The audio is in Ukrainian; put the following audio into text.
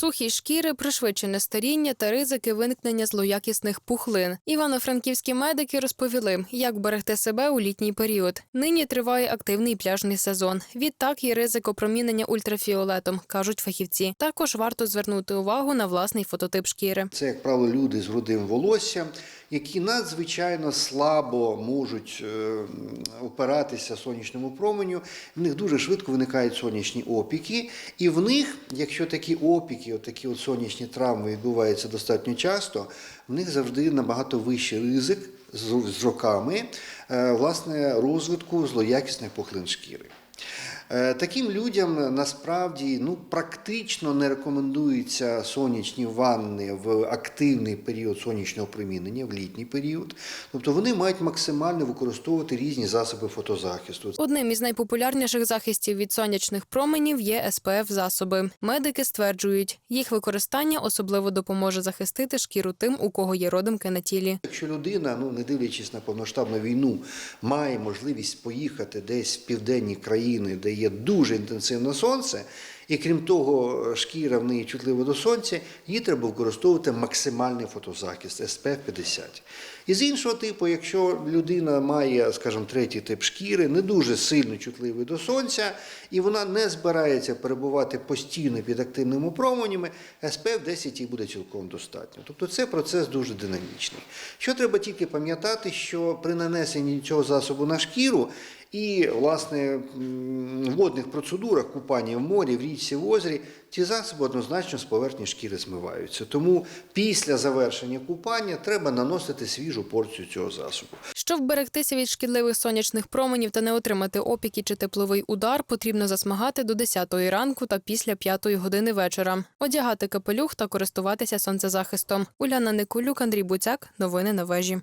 Сухі шкіри, пришвидшене старіння та ризики виникнення злоякісних пухлин. Івано-франківські медики розповіли, як берегти себе у літній період. Нині триває активний пляжний сезон. Відтак є ризик опромінення ультрафіолетом, кажуть фахівці. Також варто звернути увагу на власний фототип шкіри. Це, як правило, люди з рудим волоссям, які надзвичайно слабо можуть е, опиратися сонячному променю. В них дуже швидко виникають сонячні опіки, і в них, якщо такі опіки, такі от сонячні травми відбуваються достатньо часто, в них завжди набагато вищий ризик з, з роками е, власне розвитку злоякісних пухлин шкіри. Е, Таким людям насправді ну, практично не рекомендуються сонячні ванни в активний період сонячного промінення, в літній період. Тобто вони мають максимально використовувати різні засоби фотозахисту. Одним із найпопулярніших захистів від сонячних променів є СПФ засоби. Медики стверджують, їх використання особливо допоможе захистити шкіру тим, у кого є родимки на тілі. Якщо людина, ну не дивлячись на повноштабну війну, має можливість поїхати десь в південні країни, де є дуже інтенсивне сонце, і крім того, шкіра в неї чутлива до сонця, їй треба використовувати максимальний фотозахист SPF 50. І з іншого типу, якщо людина має, скажімо, третій тип шкіри, не дуже сильно чутливий до сонця, і вона не збирається перебувати постійно під активними променями, SPF 10 їй буде цілком достатньо. Тобто це процес дуже динамічний. Що треба тільки пам'ятати, що при нанесенні цього засобу на шкіру і, власне, в водних процедурах купання в морі, в річці, в озері, ці засоби однозначно з поверхні шкіри змиваються. Тому після завершення купання треба наносити свіжу порцію цього засобу. Щоб вберегтися від шкідливих сонячних променів та не отримати опіки чи тепловий удар, потрібно засмагати до 10 ранку та після 5 години вечора, одягати капелюх та користуватися сонцезахистом. Уляна Никулюк, Андрій Буцяк. Новини на вежі.